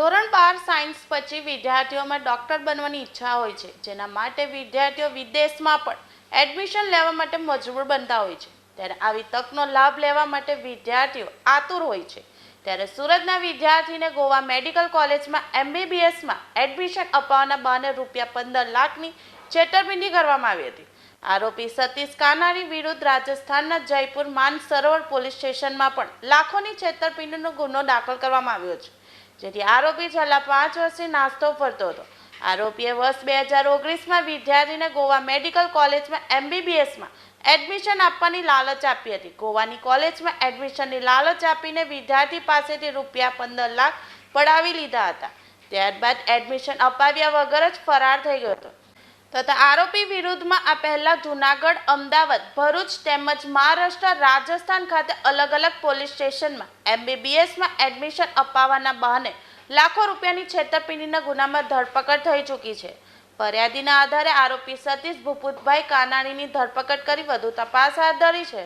ધોરણ બાર સાયન્સ પછી વિદ્યાર્થીઓમાં ડૉક્ટર બનવાની ઈચ્છા હોય છે, જેના માટે વિદ્યાર્થીઓ વિદેશમાં પણ એડમિશન લેવા માટે મજબૂર બનતા હોય છે. ત્યારે આવી તકનો લાભ લેવા માટે વિદ્યાર્થીઓ આતુર હોય છે. ત્યારે સુરતના વિદ્યાર્થીને ગોવા મેડિકલ કોલેજમાં એમબીબીએસમાં એડમિશન અપાવવાના બહાને રૂપિયા પંદર લાખની છેતરપિંડી કરવામાં આવી હતી. આરોપી સતીશ કાનાણી વિરુદ્ધ રાજસ્થાનના જયપુર માન સરોવર પોલીસ સ્ટેશનમાં પણ લાખોની છેતરપિંડીનો ગુનો દાખલ કરવામાં આવ્યો છે. જેથી આરોપી છેલ્લા પાંચ વર્ષથી નાસ્તો ફરતો હતો. આરોપીએ વર્ષ બે હજાર ઓગણીસમાં વિદ્યાર્થીને ગોવા મેડિકલ કોલેજમાં એમબીબીએસમાં એડમિશન આપવાની લાલચ આપી હતી. ગોવાની કોલેજમાં એડમિશનની લાલચ આપીને વિદ્યાર્થી પાસેથી રૂપિયા પંદર લાખ પડાવી લીધા હતા. ત્યારબાદ એડમિશન અપાવ્યા વગર જ ફરાર થઈ ગયો હતો. તથા આરોપી વિરુદ્ધમાં આ પહેલા જુનાગઢ, અમદાવાદ, ભરૂચ તેમજ મહારાષ્ટ્ર, રાજસ્થાન ખાતે અલગ અલગ પોલીસ સ્ટેશનમાં એમબીબીએસમાં એડમિશન અપાવવાના બહાને લાખો રૂપિયાની છેતરપિંડીના ગુનામાં ધરપકડ થઈ ચૂકી છે. ફરિયાદીના આધારે આરોપી સતીશ ભૂપુતભાઈ કાનાણીની ધરપકડ કરી વધુ તપાસ હાથ ધરી છે.